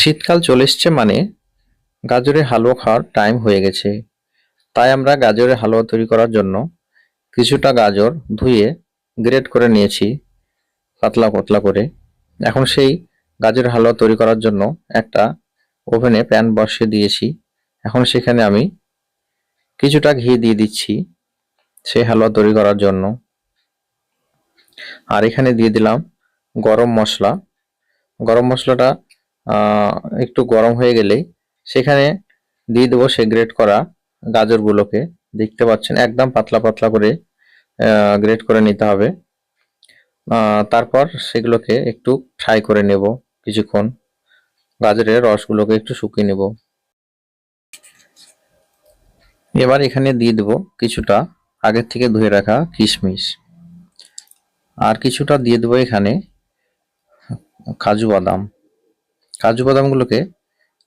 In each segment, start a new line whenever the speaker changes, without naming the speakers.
শীতকাল চলে এসছে মানে গাজরের হালুয়া খাওয়ার টাইম হয়ে গেছে। তাই আমরা গাজরের হালুয়া তৈরি করার জন্য কিছুটা গাজর ধুয়ে গ্রেট করে নিয়েছি, পাতলা পাতলা করে। এখন সেই গাজরের হালুয়া তৈরি করার জন্য একটা ওভেনে প্যান বসিয়ে দিয়েছি। এখন সেখানে আমি কিছুটা ঘি দিয়ে দিচ্ছি সেই হালুয়া তৈরি করার জন্য। আর এখানে দিয়ে দিলাম গরম মশলা। গরম মশলাটা একটু গরম হয়ে গেলেই সেখানে দিয়ে দেবো সে গ্রেট করা গাজরগুলোকে। দেখতে পাচ্ছেন, একদম পাতলা পাতলা করে গ্রেট করে নিতে হবে। তারপর সেগুলোকে একটু ফ্রাই করে নেব কিছুক্ষণ। গাজরের রসগুলোকে একটু শুকিয়ে নেব। এবার এখানে দিয়ে দেবো কিছুটা আগের থেকে ধুয়ে রাখা কিশমিশ। আর কিছুটা দিয়ে দেবো এখানে কাজু বাদাম। কাজু বাদামগুলোকে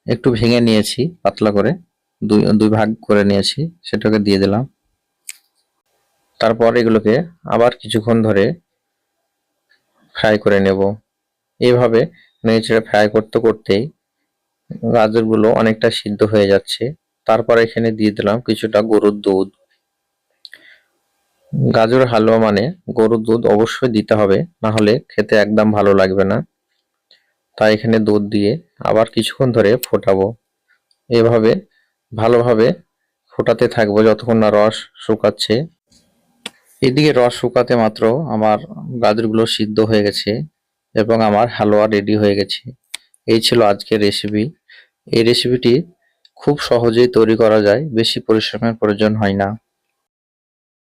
একটু ভেঙে নিয়েছি, পাতলা করে। দুই দুই ভাগ করে নিয়েছি, সেটাকে দিয়ে দিলাম। তারপর এগুলোকে আবার কিছুক্ষণ ধরে ফ্রাই করে নেব। এইভাবে নেড়েচেড়ে ফ্রাই করতে করতেই গাজরগুলো অনেকটা সিদ্ধ হয়ে যাচ্ছে। তারপর এখানে দিয়ে দিলাম কিছুটা গরুর দুধ। গাজর হালুয়া মানে গরুর দুধ অবশ্যই দিতে হবে, না হলে খেতে একদম ভালো লাগবে না। তাই এখানে দুধ দিয়ে আবার কিছুক্ষণ ধরে ফোটাবো। এভাবে ভালোভাবে ফোটাতে থাকব যতক্ষণ না রস শুকাচ্ছে। এদিকে রস শুকাতে মাত্র আমার গাজরগুলো সিদ্ধ হয়ে গেছে এবং আমার হালুয়া রেডি হয়ে গেছে। এই ছিল আজকের রেসিপি এই রেসিপিটি খুব সহজেই তৈরি করা যায়, বেশি পরিশ্রমের প্রয়োজন হয় না।